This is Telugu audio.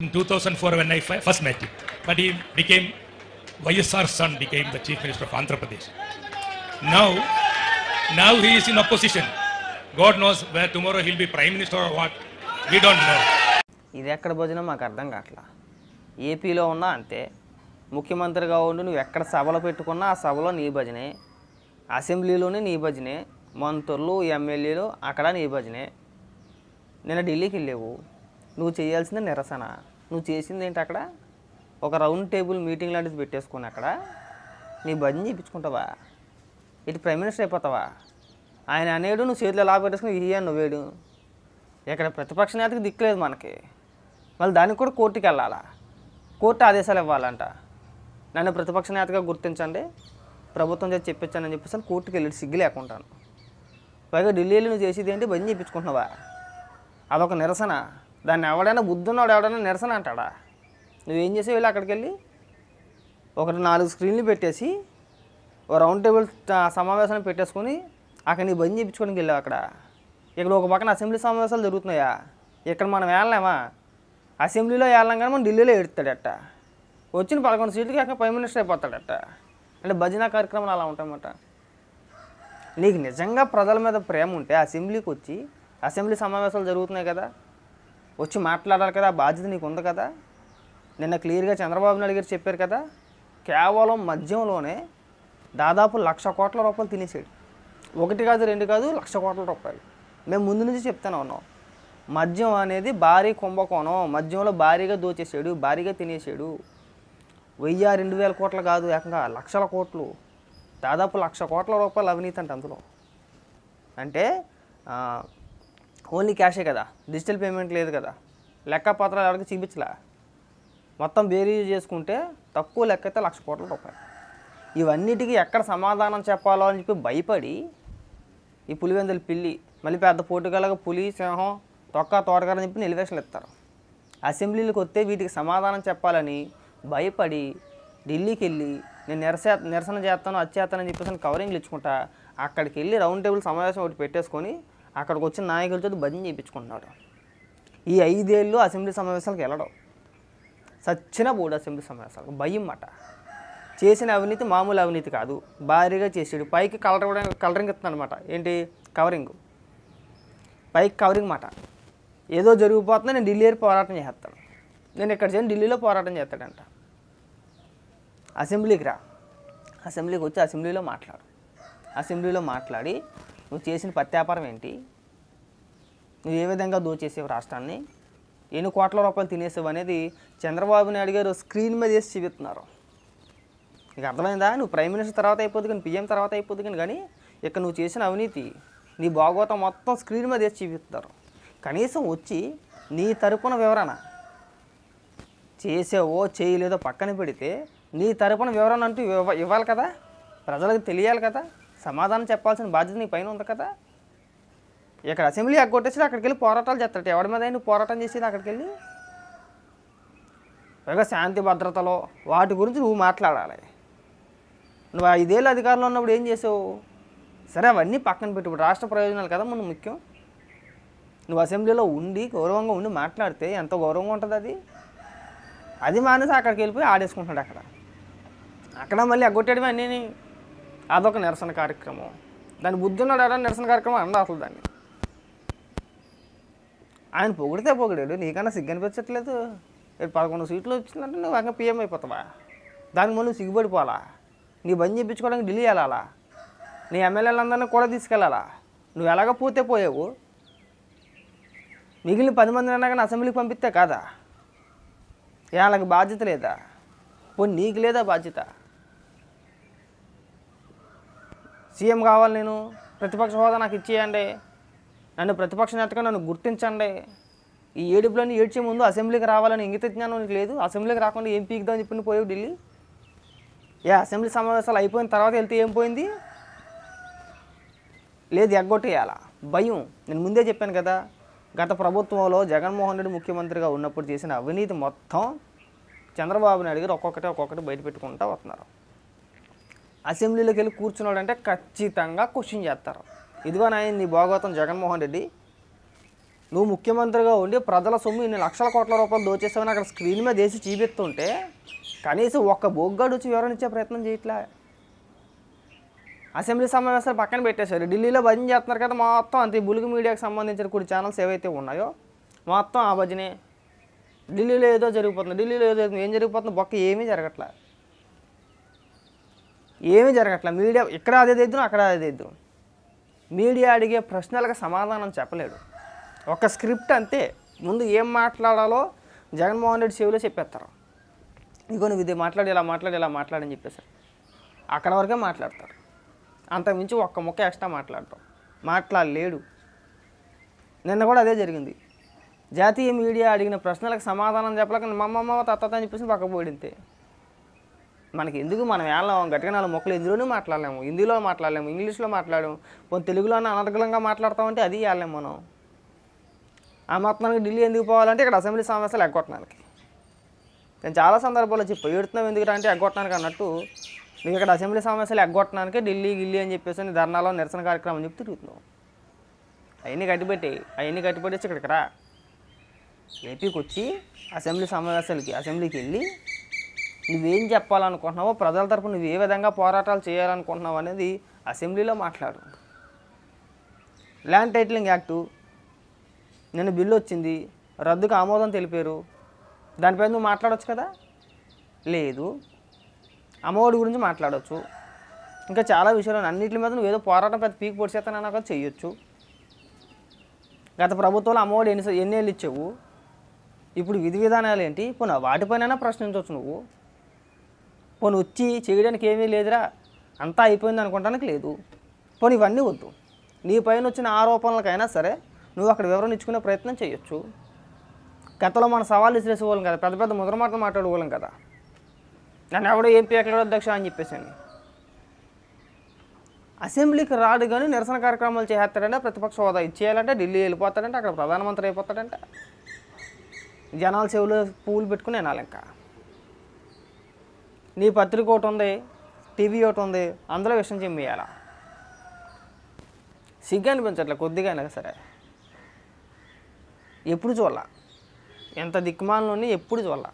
in 2004 when I first met him. But he became, YSR son became the chief minister of Andhra Pradesh. Now, now he is in opposition. God knows where tomorrow he'll be prime minister or what. We don't know. ఇది ఎక్కడ భోజనం మాకు అర్థం కావట్లా ఏపీలో ఉన్నా అంతే ముఖ్యమంత్రిగా ఉండి నువ్వు ఎక్కడ సభలు పెట్టుకున్నా ఆ సభలో నీ భజనే అసెంబ్లీలోనే నీ భజనే మంత్రులు ఎమ్మెల్యేలు అక్కడ నీ భజనే నిన్న ఢిల్లీకి వెళ్ళేవు నువ్వు చేయాల్సింది నిరసన. నువ్వు చేసింది ఏంటి అక్కడ? ఒక రౌండ్ టేబుల్ మీటింగ్ లాంటిది పెట్టేసుకుని అక్కడ నీ భజన చేయించుకుంటావా ఇటు ప్రైమ్ మినిస్టర్ అయిపోతావా? ఆయన అనేడు నువ్వు చేతిలో ఎలా పెట్టేసుకుని ఇయ్య నువ్వేడు ఇక్కడ ప్రతిపక్ష నేతకి దిక్కులేదు మనకి. మళ్ళీ దానికి కూడా కోర్టుకి వెళ్ళాలా? కోర్టు ఆదేశాలు ఇవ్వాలంట. నన్ను ప్రతిపక్ష నేతగా గుర్తించండి. ప్రభుత్వం చేసి చెప్పించానని చెప్పేసి కోర్టుకి వెళ్ళి సిగ్గు లేకుంటాను పైగా ఢిల్లీలో నువ్వు చేసేది ఏంటి? బంద్ చేయించుకుంటున్నావా అదొక నిరసన. దాన్ని ఎవడైనా బుద్ధున్నాడు ఎవడైనా నిరసన అంటాడా? నువ్వేం చేసావు వెళ్ళి అక్కడికి వెళ్ళి ఒకటి నాలుగు స్క్రీన్లు పెట్టేసి ఓ రౌండ్ టేబుల్ సమావేశాన్ని పెట్టేసుకొని అక్కడ నీ బంద్ చేయించుకోవడానికి వెళ్ళావు అక్కడ. ఇక్కడ ఒక పక్కన అసెంబ్లీ సమావేశాలు జరుగుతున్నాయా? ఇక్కడ మనం వెళ్ళలేమా అసెంబ్లీలో వెళ్ళాం కానీ మనం ఢిల్లీలో ఎడుతాడట వచ్చిన పదకొండు సీట్లకి అక్కడ ప్రైమ్ మినిస్టర్ అయిపోతాడట. అంటే భజన కార్యక్రమాలు అలా ఉంటాయన్నమాట. నీకు నిజంగా ప్రజల మీద ప్రేమ ఉంటే అసెంబ్లీకి వచ్చి అసెంబ్లీ సమావేశాలు జరుగుతున్నాయి కదా. వచ్చి మాట్లాడాలి కదా ఆ బాధ్యత నీకు ఉంది కదా. నిన్న క్లియర్గా చంద్రబాబు నాయుడు గారు చెప్పారు కదా కేవలం మద్యంలోనే దాదాపు లక్ష కోట్ల రూపాయలు తినేసాడు. ఒకటి కాదు రెండు కాదు లక్ష కోట్ల రూపాయలు. మేము ముందు నుంచి చెప్తానే ఉన్నాం. మద్యం అనేది భారీ కుంభకోణం. మద్యంలో భారీగా దోచేసాడు భారీగా తినేసాడు. వెయ్యి రెండు వేల కోట్లు కాదు ఏకంగా లక్షల కోట్లు. దాదాపు లక్ష కోట్ల రూపాయలు అవినీతి అంటే అందులో. అంటే ఓన్లీ క్యాషే కదా. డిజిటల్ పేమెంట్ లేదు కదా. లెక్క పత్రాలు ఎవరికి చూపించలే? మొత్తం బేరీ చేసుకుంటే తక్కువ లెక్క అయితే లక్ష కోట్ల రూపాయలు. ఇవన్నిటికీ ఎక్కడ సమాధానం చెప్పాలో అని చెప్పి భయపడి ఈ పులివెందుల పిల్లి మళ్ళీ పెద్ద పోటుగలగా పులి సింహం తొక్క తోటగారని చెప్పి నిలివేషన్లు ఇస్తారు. అసెంబ్లీలకు వస్తే వీటికి సమాధానం చెప్పాలని భయపడి ఢిల్లీకి వెళ్ళి నేను నిరస నిరసన చేస్తాను వచ్చేస్తానని చెప్పేసి కవరింగ్లు ఇచ్చుకుంటా అక్కడికి వెళ్ళి రౌండ్ టేబుల్ సమావేశం ఒకటి పెట్టేసుకొని అక్కడికి వచ్చిన నాయకులతో భజన చేయించుకుంటున్నాడు. ఈ ఐదేళ్ళు అసెంబ్లీ సమావేశాలకు వెళ్ళడం. సచ్చిన బోర్డు అసెంబ్లీ సమావేశాలకు. భయం మాట చేసిన అవినీతి మామూలు అవినీతి కాదు. భారీగా చేసాడు. పైకి కలర్ కలరింగ్ ఇస్తున్నాడు అనమాట ఏంటి? కవరింగ్. పైకి కవరింగ్ మాట. ఏదో జరిగిపోతుందో నేను ఢిల్లీ పోరాటం చేస్తాను. నేను ఇక్కడ చేయను ఢిల్లీలో పోరాటం చేస్తాడంట. అసెంబ్లీకి రా. అసెంబ్లీకి వచ్చి అసెంబ్లీలో మాట్లాడు. అసెంబ్లీలో మాట్లాడి నువ్వు చేసిన ప్రత్యాపారం ఏంటి? నువ్వు ఏ విధంగా దోచేసేవు రాష్ట్రాన్ని? ఎన్ని కోట్ల రూపాయలు తినేసావు అనేది చంద్రబాబు నాయుడు గారు స్క్రీన్ మీద వేసి చూపిస్తున్నారు. నీకు అర్థమైందా? నువ్వు ప్రైమ్ మినిస్టర్ తర్వాత అయిపోద్ది కానీ పిఎం తర్వాత అయిపోద్ది కానీ కానీ ఇక్కడ నువ్వు చేసిన అవినీతి నీ భాగవతం మొత్తం స్క్రీన్ మీద వేసి చూపిస్తారు కనీసం వచ్చి నీ తరపున వివరణ చేసావో చేయలేదో పక్కన పెడితే నీ తరపున వివరణ అంటూ ఇవ్వ ఇవ్వాలి కదా? ప్రజలకు తెలియాలి కదా? సమాధానం చెప్పాల్సిన బాధ్యత నీ పైన ఉంది కదా? ఇక్కడ అసెంబ్లీ ఎగ్గొట్టేసి అక్కడికి వెళ్ళి పోరాటాలు చేస్తాడు ఎవరి మీద నువ్వు పోరాటం చేసేది అక్కడికి వెళ్ళి? పైగా శాంతి భద్రతలో వాటి గురించి నువ్వు మాట్లాడాలి. నువ్వు ఐదేళ్ళు అధికారంలో ఉన్నప్పుడు ఏం చేసావు? సరే అవన్నీ పక్కన పెట్టు. ఇప్పుడు రాష్ట్ర ప్రయోజనాలు కదా మనం ముఖ్యం. నువ్వు అసెంబ్లీలో ఉండి గౌరవంగా ఉండి మాట్లాడితే ఎంత గౌరవంగా ఉంటుంది అది? అది మానేసి అక్కడికి వెళ్ళిపోయి ఆడేసుకుంటున్నాడు అక్కడ. అక్కడ మళ్ళీ ఎగ్గొట్టేయడమే అన్నీ అదొక నిరసన కార్యక్రమం. దాని బుద్ధి ఉన్నాడు అలా నిరసన కార్యక్రమం అండ అసలు దాన్ని? ఆయన పొగిడితే పొగిడాడు నీకన్నా సిగ్గు అనిపించట్లేదు. రేపు పదకొండు సీట్లు వచ్చిందంటే నువ్వు ఇంకా పిఎం అయిపోతావా? దానికి ముందు సిగ్గుపడిపోవాలా? నీ బంద్ చేయించుకోవడానికి ఢిల్లీ వెళ్ళాలా? నీ ఎమ్మెల్యేలందరినీ కూడా తీసుకెళ్ళాలా? నువ్వు ఎలాగ పోతే పోయావు మిగిలిన పది మంది అన్నా కానీ అసెంబ్లీకి పంపిస్తే కాదా? వాళ్ళకి బాధ్యత లేదా? పోనీ నీకు లేదా బాధ్యత? సీఎం కావాలి నేను ప్రతిపక్ష హోదా నాకు ఇచ్చేయండి. నన్ను ప్రతిపక్ష నేతగా నన్ను గుర్తించండి. ఈ ఏడుపులని ఏడ్చే ముందు అసెంబ్లీకి రావాలని ఇంగిత జ్ఞానం నీకు లేదు. అసెంబ్లీకి రాకుండా ఏం పీకుదామని చెప్పి పోయావు ఢిల్లీ? ఏ అసెంబ్లీ సమావేశాలు అయిపోయిన తర్వాత వెళ్తే ఏం పోయింది? లేదు ఎగ్గొట్టేయాల? భయం. నేను ముందే చెప్పాను కదా గత ప్రభుత్వంలో జగన్మోహన్ రెడ్డి ముఖ్యమంత్రిగా ఉన్నప్పుడు చేసిన అవినీతి మొత్తం చంద్రబాబు నాయుడు గారు ఒక్కొక్కటి ఒక్కొక్కటి బయట పెట్టుకుంటూ వస్తున్నారు. అసెంబ్లీలోకి వెళ్ళి కూర్చున్నాడు అంటే ఖచ్చితంగా క్వశ్చన్ చేస్తారు. ఇదిగో నాయన నీ భాగవతం జగన్మోహన్ రెడ్డి. నువ్వు ముఖ్యమంత్రిగా ఉండి ప్రజల సొమ్ము ఇన్ని లక్షల కోట్ల రూపాయలు దోచేసావని అక్కడ స్క్రీన్ మీద వేసి చూపిస్తుంటే కనీసం ఒక్క బొగ్గాడు వచ్చి వివరణ ఇచ్చే ప్రయత్నం చేయట్లే. అసెంబ్లీ సమావేశాలు పక్కన పెట్టేశారు. ఢిల్లీలో భజన చేస్తున్నారు కదా మొత్తం అంతే బులుగు మీడియాకి సంబంధించిన కొన్ని ఛానల్స్ ఏవైతే ఉన్నాయో మొత్తం ఆ భజనే. ఢిల్లీలో ఏదో జరిగిపోతుంది ఢిల్లీలో ఏదో ఏం జరిగిపోతుంది బొక్క ఏమీ జరగట్లేదు ఏమీ జరగట్లే. మీడియా ఇక్కడ అదే తెద్దును అక్కడ అదే తెద్దును మీడియా అడిగే ప్రశ్నలకు సమాధానం చెప్పలేడు. ఒక స్క్రిప్ట్ అంతే. ముందు ఏం మాట్లాడాలో జగన్మోహన్ రెడ్డి చెవిలో చెప్పేస్తారు. ఇగో నువ్వు ఇది మాట్లాడి ఇలా మాట్లాడి ఇలా మాట్లాడని చెప్పేసారు అక్కడ వరకే మాట్లాడతారు. అంతకుమించి ఒక్క ముక్క ఎక్స్ట్రా మాట్లాడతాం మాట్లాడలేడు. నిన్న కూడా అదే జరిగింది. జాతీయ మీడియా అడిగిన ప్రశ్నలకు సమాధానం చెప్పలేక మమ్మమ్మ తత్త అని చెప్పేసి పక్కపోయింతే మనకి ఎందుకు మనం వెళ్ళాం గట్టిగా నాలుగు మొక్కలు ఎందులోనూ మాట్లాడలేము. హిందీలో మాట్లాడలేము ఇంగ్లీష్లో మాట్లాడలేము. తెలుగులోనే అనర్గళంగా మాట్లాడతామంటే అది వెళ్ళలేము మనం. ఆ మాత్రానికి ఢిల్లీ ఎందుకు పోవాలంటే ఇక్కడ అసెంబ్లీ సమావేశాలు ఎగ్గొట్టడానికి. నేను చాలా సందర్భాల్లో చెప్పి ఏడుతున్నాం ఎందుకు అంటే ఎగ్గొట్టడానికి అన్నట్టు మీకు ఇక్కడ అసెంబ్లీ సమావేశాలు ఎగ్గొట్టడానికి ఢిల్లీ గిల్లీ అని చెప్పేసి ధర్నాలో నిరసన కార్యక్రమం చెప్పి తిరుగుతున్నావు. అవన్నీ కట్టిపెట్టి అవన్నీ కట్టిపెట్టేసి ఇక్కడికి రా. ఏపీకి వచ్చి అసెంబ్లీ సమావేశాలకి అసెంబ్లీకి వెళ్ళి నువ్వేం చెప్పాలనుకుంటున్నావో ప్రజల తరపు నువ్వు ఏ విధంగా పోరాటాలు చేయాలనుకుంటున్నావు అనేది అసెంబ్లీలో మాట్లాడు. ల్యాండ్ టైటిలింగ్ యాక్టు నిన్న బిల్లు వచ్చింది రద్దుకు ఆమోదం తెలిపారు దానిపై నువ్వు మాట్లాడవచ్చు కదా? లేదు. అమ్మఒడి గురించి మాట్లాడవచ్చు ఇంకా చాలా విషయాలు అన్నింటి మీద నువ్వు ఏదో పోరాటం పెద్ద పీక్ పొడిచేస్తానన్నా కూడా చేయొచ్చు గత ప్రభుత్వంలో అమ్మఒడి ఎన్ని ఎన్నేళ్ళు ఇచ్చావు? ఇప్పుడు విధి విధానాలు ఏంటి? పోనీ వాటిపైన ప్రశ్నించవచ్చు నువ్వు. పోనీ వచ్చి చేయడానికి ఏమీ లేదురా అంతా అయిపోయింది అనుకోవడానికి లేదు. పోనీ ఇవన్నీ వద్దు. నీ పైన వచ్చిన ఆరోపణలకైనా సరే నువ్వు అక్కడ వివరణ ఇచ్చుకునే ప్రయత్నం చేయొచ్చు. గతంలో మన సవాళ్ళు విసిరేసేవాళ్ళం కదా పెద్ద పెద్ద ముద్ర మాటలు మాట్లాడేవాళ్ళం కదా. నన్ను ఎవడో ఏం పీకలేడు అధ్యక్ష అని చెప్పేసి అసెంబ్లీకి రాడు కానీ నిరసన కార్యక్రమాలు చేస్తాడంటే ప్రతిపక్ష హోదా ఇచ్చేయాలంటే ఢిల్లీ వెళ్ళిపోతాడంటే అక్కడ ప్రధానమంత్రి అయిపోతాడంటే. జనాల చెవులు పూలు పెట్టుకుని వినాలి ఇంకా నీ పత్రిక ఒకటి ఉంది టీవీ ఒకటి ఉంది అందులో విషయం చెమ్మేయాల సిగ్గు అనిపించట్లే కొద్దిగా అయినా సరే. ఎప్పుడు చూడాల? ఎంత దిక్కుమాలని ఎప్పుడు చూడాల?